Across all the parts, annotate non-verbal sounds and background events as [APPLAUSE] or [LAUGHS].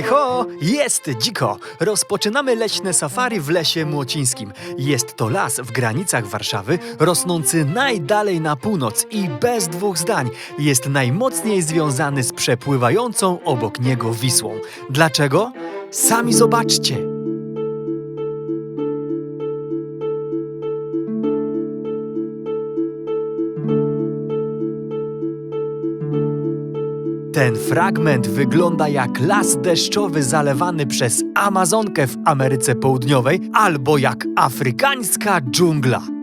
Hej ho, jest dziko! Rozpoczynamy leśne safari w lesie młocińskim. Jest to las w granicach Warszawy, rosnący najdalej na północ i bez dwóch zdań jest najmocniej związany z przepływającą obok niego Wisłą. Dlaczego? Sami zobaczcie! Ten fragment wygląda jak las deszczowy zalewany przez Amazonkę w Ameryce Południowej albo jak afrykańska dżungla.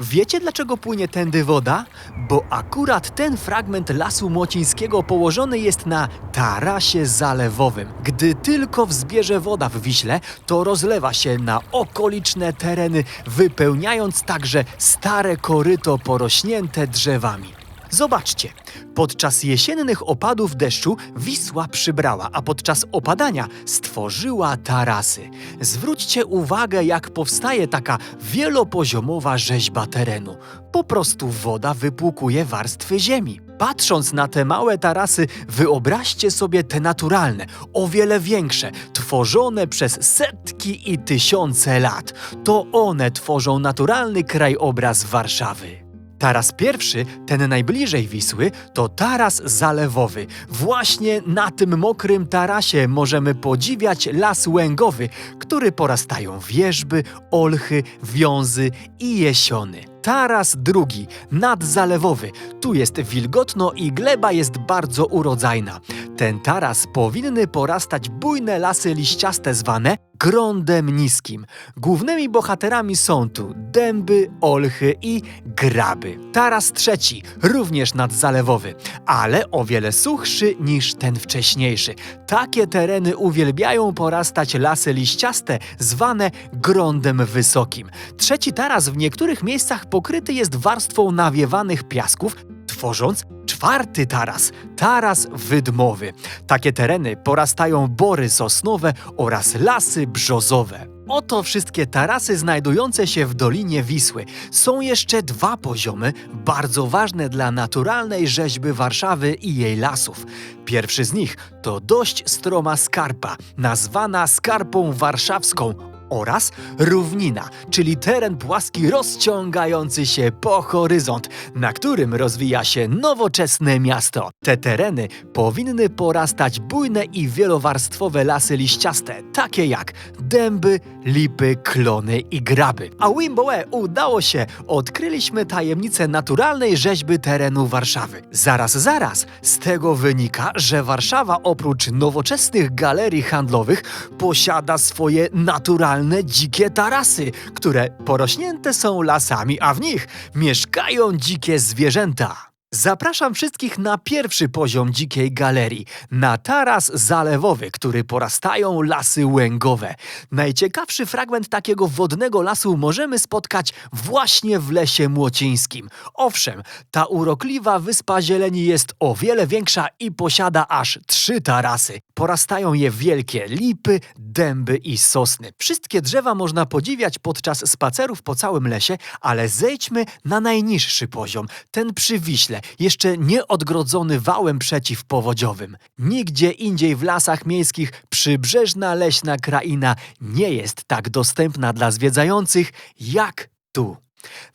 Wiecie dlaczego płynie tędy woda? Bo akurat ten fragment lasu młocińskiego położony jest na tarasie zalewowym. Gdy tylko wzbierze woda w Wiśle, to rozlewa się na okoliczne tereny, wypełniając także stare koryto porośnięte drzewami. Zobaczcie, podczas jesiennych opadów deszczu Wisła przybrała, a podczas opadania stworzyła tarasy. Zwróćcie uwagę, jak powstaje taka wielopoziomowa rzeźba terenu. Po prostu woda wypłukuje warstwy ziemi. Patrząc na te małe tarasy, wyobraźcie sobie te naturalne, o wiele większe, tworzone przez setki i tysiące lat. To one tworzą naturalny krajobraz Warszawy. Taras pierwszy, ten najbliżej Wisły, to taras zalewowy. Właśnie na tym mokrym tarasie możemy podziwiać las łęgowy, który porastają wierzby, olchy, wiązy i jesiony. Taras drugi, nadzalewowy. Tu jest wilgotno i gleba jest bardzo urodzajna. Ten taras powinny porastać bujne lasy liściaste zwane grądem niskim. Głównymi bohaterami są tu dęby, olchy i graby. Taras trzeci, również nadzalewowy, ale o wiele suchszy niż ten wcześniejszy. Takie tereny uwielbiają porastać lasy liściaste, zwane grądem wysokim. Trzeci taras w niektórych miejscach pokryty jest warstwą nawiewanych piasków, tworząc czwarty taras, taras wydmowy. Takie tereny porastają bory sosnowe oraz lasy brzozowe. Oto wszystkie tarasy znajdujące się w Dolinie Wisły. Są jeszcze dwa poziomy, bardzo ważne dla naturalnej rzeźby Warszawy i jej lasów. Pierwszy z nich to dość stroma skarpa, nazwana skarpą warszawską oraz równina, czyli teren płaski rozciągający się po horyzont, na którym rozwija się nowoczesne miasto. Te tereny powinny porastać bujne i wielowarstwowe lasy liściaste, takie jak dęby, lipy, klony i graby. A Wimboe udało się! Odkryliśmy tajemnicę naturalnej rzeźby terenu Warszawy. Zaraz, zaraz! Z tego wynika, że Warszawa oprócz nowoczesnych galerii handlowych posiada swoje naturalne dzikie tarasy, które porośnięte są lasami, a w nich mieszkają dzikie zwierzęta. Zapraszam wszystkich na pierwszy poziom dzikiej galerii, na taras zalewowy, który porastają lasy łęgowe. Najciekawszy fragment takiego wodnego lasu możemy spotkać właśnie w lesie młocińskim. Owszem, ta urokliwa wyspa zieleni jest o wiele większa i posiada aż trzy tarasy. Porastają je wielkie lipy, dęby i sosny. Wszystkie drzewa można podziwiać podczas spacerów po całym lesie, ale zejdźmy na najniższy poziom, ten przy Wiśle, jeszcze nie odgrodzony wałem przeciwpowodziowym. Nigdzie indziej w lasach miejskich przybrzeżna leśna kraina nie jest tak dostępna dla zwiedzających jak tu.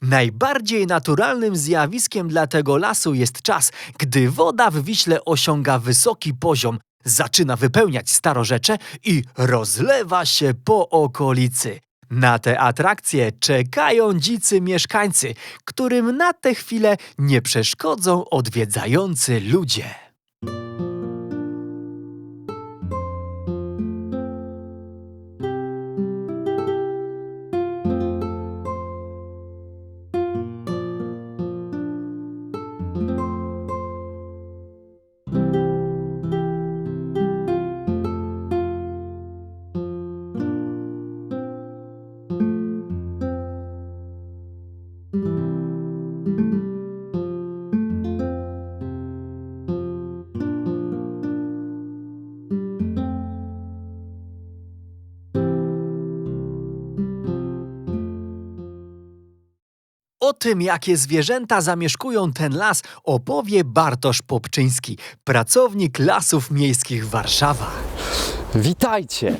Najbardziej naturalnym zjawiskiem dla tego lasu jest czas, gdy woda w Wiśle osiąga wysoki poziom, zaczyna wypełniać starorzecze i rozlewa się po okolicy. Na te atrakcje czekają dzicy mieszkańcy, którym na tę chwilę nie przeszkodzą odwiedzający ludzie. O tym, jakie zwierzęta zamieszkują ten las, opowie Bartosz Popczyński, pracownik Lasów Miejskich Warszawa. Witajcie!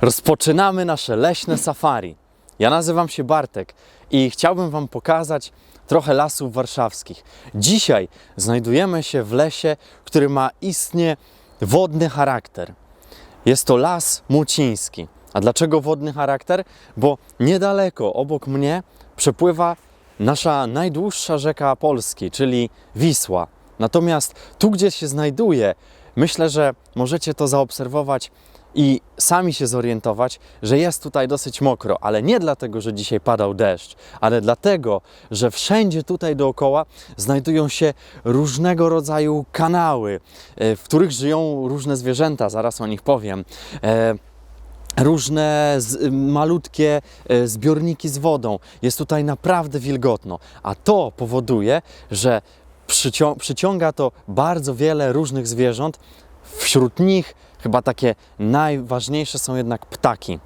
Rozpoczynamy nasze leśne safari. Ja nazywam się Bartek i chciałbym Wam pokazać trochę lasów warszawskich. Dzisiaj znajdujemy się w lesie, który ma istnie wodny charakter. Jest to las muciński. A dlaczego wodny charakter? Bo niedaleko obok mnie przepływa nasza najdłuższa rzeka Polski, czyli Wisła. Natomiast tu, gdzie się znajduje, myślę, że możecie to zaobserwować i sami się zorientować, że jest tutaj dosyć mokro, ale nie dlatego, że dzisiaj padał deszcz, ale dlatego, że wszędzie tutaj dookoła znajdują się różnego rodzaju kanały, e, w których żyją różne zwierzęta, zaraz o nich powiem. Różne z, malutkie e, zbiorniki z wodą. Jest tutaj naprawdę wilgotno, a to powoduje, że przycią- przyciąga to bardzo wiele różnych zwierząt. Wśród nich chyba takie najważniejsze są jednak ptaki.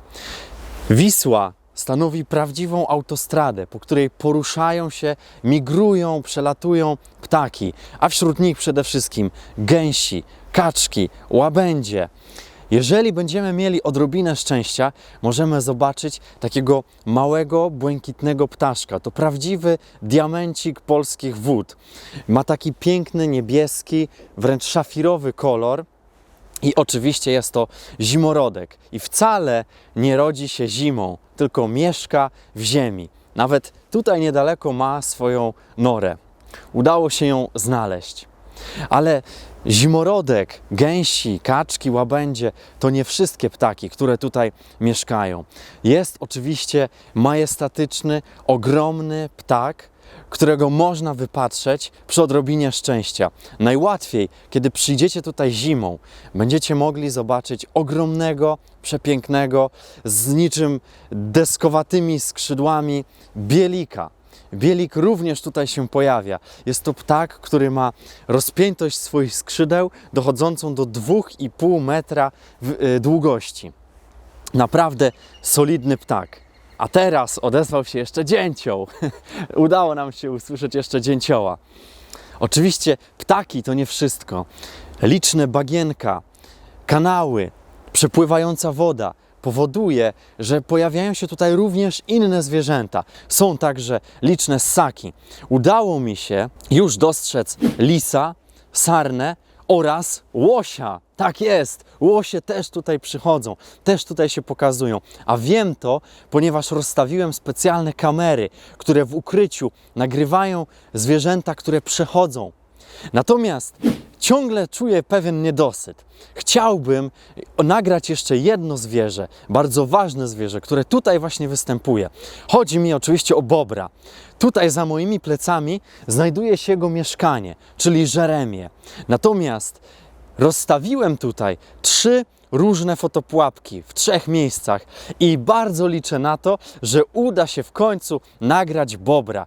Wisła stanowi prawdziwą autostradę, po której poruszają się, migrują, przelatują ptaki, a wśród nich przede wszystkim gęsi, kaczki, łabędzie. Jeżeli będziemy mieli odrobinę szczęścia, możemy zobaczyć takiego małego, błękitnego ptaszka. To prawdziwy diamencik polskich wód. Ma taki piękny, niebieski, wręcz szafirowy kolor. I oczywiście jest to zimorodek. I wcale nie rodzi się zimą, tylko mieszka w ziemi. Nawet tutaj niedaleko ma swoją norę. Udało się ją znaleźć. Ale zimorodek, gęsi, kaczki, łabędzie to nie wszystkie ptaki, które tutaj mieszkają. Jest oczywiście majestatyczny, ogromny ptak, którego można wypatrzeć przy odrobinie szczęścia. Najłatwiej, kiedy przyjdziecie tutaj zimą, będziecie mogli zobaczyć ogromnego, przepięknego, z niczym deskowatymi skrzydłami bielika. Bielik również tutaj się pojawia. Jest to ptak, który ma rozpiętość swoich skrzydeł dochodzącą do 2,5 metra y, długości. Naprawdę solidny ptak. A teraz odezwał się jeszcze dzięcioł. [LAUGHS] Udało nam się usłyszeć jeszcze dzięcioła. Oczywiście ptaki to nie wszystko. Liczne bagienka, kanały, przepływająca woda powoduje, że pojawiają się tutaj również inne zwierzęta. Są także liczne ssaki. Udało mi się już dostrzec lisa, sarnę oraz łosia. Tak jest, łosie też tutaj przychodzą, też tutaj się pokazują. A wiem to, ponieważ rozstawiłem specjalne kamery, które w ukryciu nagrywają zwierzęta, które przechodzą. Natomiast ciągle czuję pewien niedosyt. Chciałbym nagrać jeszcze jedno zwierzę, bardzo ważne zwierzę, które tutaj właśnie występuje. Chodzi mi oczywiście o bobra. Tutaj za moimi plecami znajduje się jego mieszkanie, czyli Żeremie. Natomiast rozstawiłem tutaj trzy różne fotopułapki w trzech miejscach i bardzo liczę na to, że uda się w końcu nagrać bobra.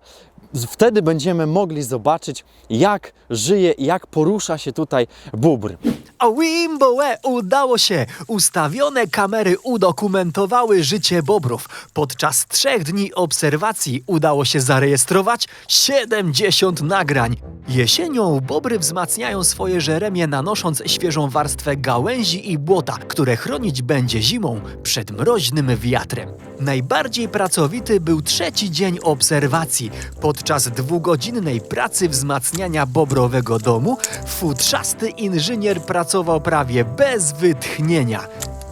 Wtedy będziemy mogli zobaczyć, jak żyje i jak porusza się tutaj bóbr. A Wimboe udało się! Ustawione kamery udokumentowały życie bobrów. Podczas trzech dni obserwacji udało się zarejestrować 70 nagrań. Jesienią bobry wzmacniają swoje żeremie nanosząc świeżą warstwę gałęzi i błota, które chronić będzie zimą przed mroźnym wiatrem. Najbardziej pracowity był trzeci dzień obserwacji. Podczas dwugodzinnej pracy wzmacniania bobrowego domu futrzasty inżynier pracował prawie bez wytchnienia.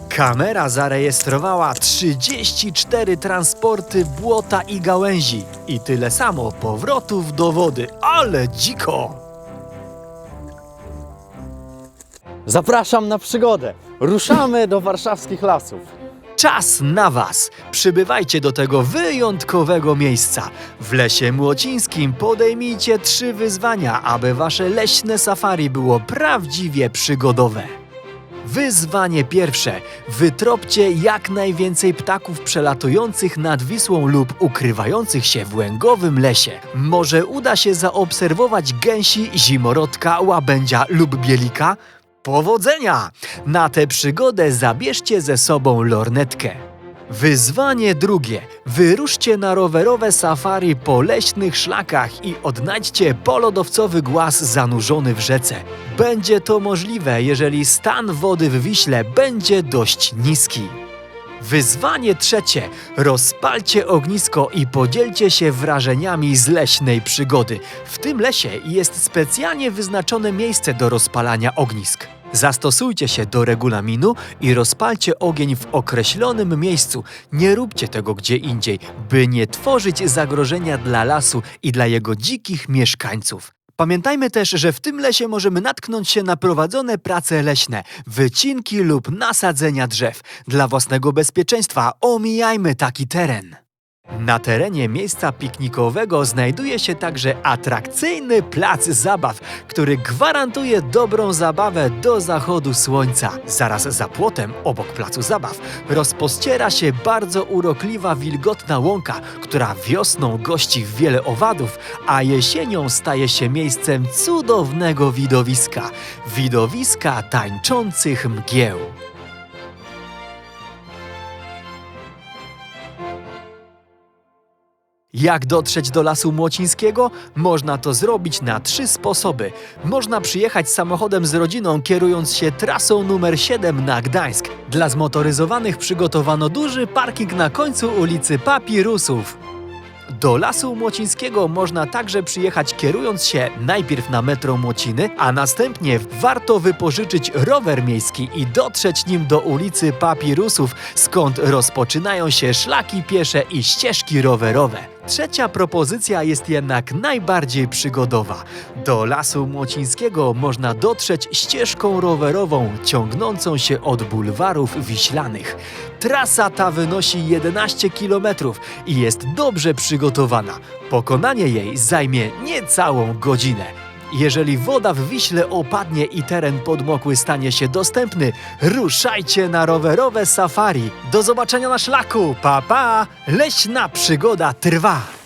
Kamera zarejestrowała 34 transporty błota i gałęzi i tyle samo powrotów do wody, ale dziko! Zapraszam na przygodę. Ruszamy do warszawskich lasów. Czas na Was! Przybywajcie do tego wyjątkowego miejsca. W Lesie Młocińskim podejmijcie trzy wyzwania, aby Wasze leśne safari było prawdziwie przygodowe. Wyzwanie pierwsze. Wytropcie jak najwięcej ptaków przelatujących nad Wisłą lub ukrywających się w łęgowym lesie. Może uda się zaobserwować gęsi, zimorodka, łabędzia lub bielika? Powodzenia! Na tę przygodę zabierzcie ze sobą lornetkę. Wyzwanie drugie. Wyruszcie na rowerowe safari po leśnych szlakach i odnajdźcie polodowcowy głaz zanurzony w rzece. Będzie to możliwe, jeżeli stan wody w Wiśle będzie dość niski. Wyzwanie trzecie. Rozpalcie ognisko i podzielcie się wrażeniami z leśnej przygody. W tym lesie jest specjalnie wyznaczone miejsce do rozpalania ognisk. Zastosujcie się do regulaminu i rozpalcie ogień w określonym miejscu. Nie róbcie tego gdzie indziej, by nie tworzyć zagrożenia dla lasu i dla jego dzikich mieszkańców. Pamiętajmy też, że w tym lesie możemy natknąć się na prowadzone prace leśne, wycinki lub nasadzenia drzew. Dla własnego bezpieczeństwa omijajmy taki teren. Na terenie miejsca piknikowego znajduje się także atrakcyjny plac zabaw, który gwarantuje dobrą zabawę do zachodu słońca. Zaraz za płotem, obok placu zabaw, rozpościera się bardzo urokliwa wilgotna łąka, która wiosną gości wiele owadów, a jesienią staje się miejscem cudownego widowiska widowiska tańczących mgieł. Jak dotrzeć do Lasu Młocińskiego? Można to zrobić na trzy sposoby. Można przyjechać samochodem z rodziną, kierując się trasą numer 7 na Gdańsk. Dla zmotoryzowanych przygotowano duży parking na końcu ulicy Papirusów. Do Lasu Młocińskiego można także przyjechać kierując się najpierw na metro Młociny, a następnie warto wypożyczyć rower miejski i dotrzeć nim do ulicy Papirusów, skąd rozpoczynają się szlaki piesze i ścieżki rowerowe. Trzecia propozycja jest jednak najbardziej przygodowa. Do Lasu Młocińskiego można dotrzeć ścieżką rowerową ciągnącą się od bulwarów wiślanych. Trasa ta wynosi 11 km i jest dobrze przygotowana. Pokonanie jej zajmie niecałą godzinę. Jeżeli woda w Wiśle opadnie i teren podmokły stanie się dostępny, ruszajcie na rowerowe safari. Do zobaczenia na szlaku. Pa pa! Leśna przygoda trwa.